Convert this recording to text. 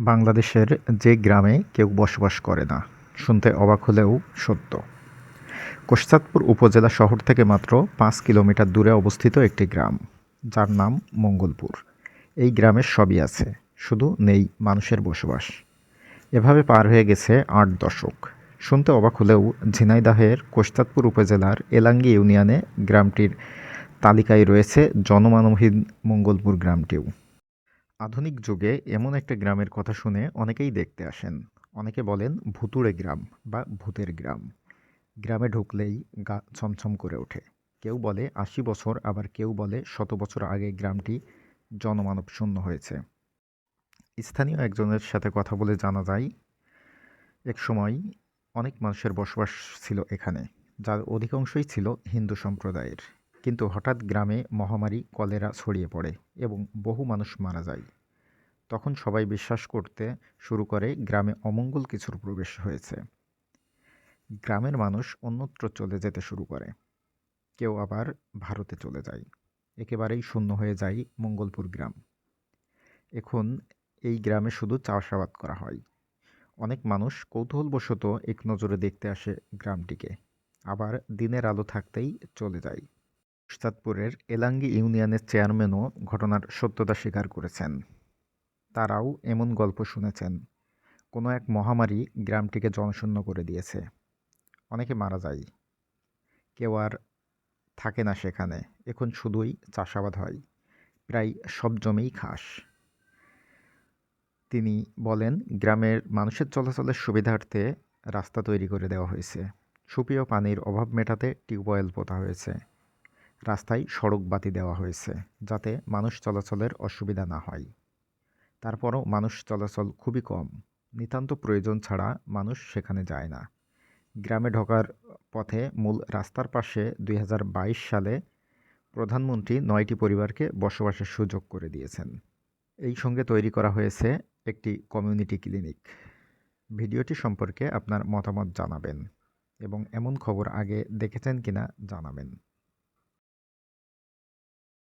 বাংলাদেশের যে গ্রামে কেউ বসবাস করে না, শুনতে অবাক হলেও সত্য। কোষাতপুর উপজেলা শহর থেকে মাত্র পাঁচ কিলোমিটার দূরে অবস্থিত একটি গ্রাম, যার নাম মঙ্গলপুর। এই গ্রামের সবই আছে, শুধু নেই মানুষের বসবাস। এভাবে পার হয়ে গেছে আট দশক। শুনতে অবাক হলেও ঝিনাইদাহের কোষাতপুর উপজেলার এলাঙ্গি ইউনিয়নে গ্রামটির তালিকায় রয়েছে জনমানবহীন মঙ্গলপুর গ্রামটিও। আধুনিক যুগে এমন একটা গ্রামের কথা শুনে অনেকেই দেখতে আসেন। অনেকে বলেন ভুতুড়ে গ্রাম বা ভূতের গ্রাম। গ্রামে ঢুকলেই গা ছমছম করে ওঠে। কেউ বলে আশি বছর, আবার কেউ বলে শত বছর আগে গ্রামটি জনমানব শূন্য হয়েছে। স্থানীয় একজনের সাথে কথা বলে জানা যায়, এক সময় অনেক মানুষের বসবাস ছিল এখানে, যার অধিকাংশই ছিল হিন্দু সম্প্রদায়ের। কিন্তু হঠাৎ গ্রামে মহামারী, কলেরা ছড়িয়ে পড়ে এবং বহু মানুষ মারা যায়। তখন সবাই বিশ্বাস করতে শুরু করে গ্রামে অমঙ্গল কিছুর প্রবেশ হয়েছে। গ্রামের মানুষ অন্যত্র চলে যেতে শুরু করে। কেউ আবার ভারতে চলে যায়। একেবারেই শূন্য হয়ে যায় মঙ্গলপুর গ্রাম। এখন এই গ্রামে শুধু চাষাবাদ করা হয়। অনেক মানুষ কৌতূহলবশত এক নজরে দেখতে আসে গ্রামটিকে। আবার দিনের আলো থাকতেই চলে যায়। উস্তাদপুরের এলাঙ্গি ইউনিয়নের চেয়ারম্যানও ঘটনার সত্যতা স্বীকার করেছেন। তারাও এমন গল্প শুনেছেন। কোনো এক মহামারী গ্রামটিকে জনশূন্য করে দিয়েছে। অনেকে মারা যায়। কেউ আর থাকে না সেখানে। এখন শুধুই চাষাবাদ হয়। প্রায় সব জমিই খাস। তিনি বলেন, গ্রামের মানুষের চলাচলের সুবিধার্থে রাস্তা তৈরি করে দেওয়া হয়েছে। সুপেয় পানির অভাব মেটাতে টিউবওয়েল পোতা হয়েছে। রাস্তায় সড়ক বাতি দেওয়া হয়েছে যাতে মানুষ চলাচলের অসুবিধা না হয়। তারপরও মানুষ চলাচল খুবই কম। নিতান্ত প্রয়োজন ছাড়া মানুষ সেখানে যায় না। গ্রামে ঢোকার পথে মূল রাস্তার পাশে দুই হাজার বাইশ সালে প্রধানমন্ত্রী নয়টি পরিবারকে বসবাসের সুযোগ করে দিয়েছেন। এই সঙ্গে তৈরি করা হয়েছে একটি কমিউনিটি ক্লিনিক। ভিডিওটি সম্পর্কে আপনার মতামত জানাবেন এবং এমন খবর আগে দেখেছেন কিনা জানাবেন।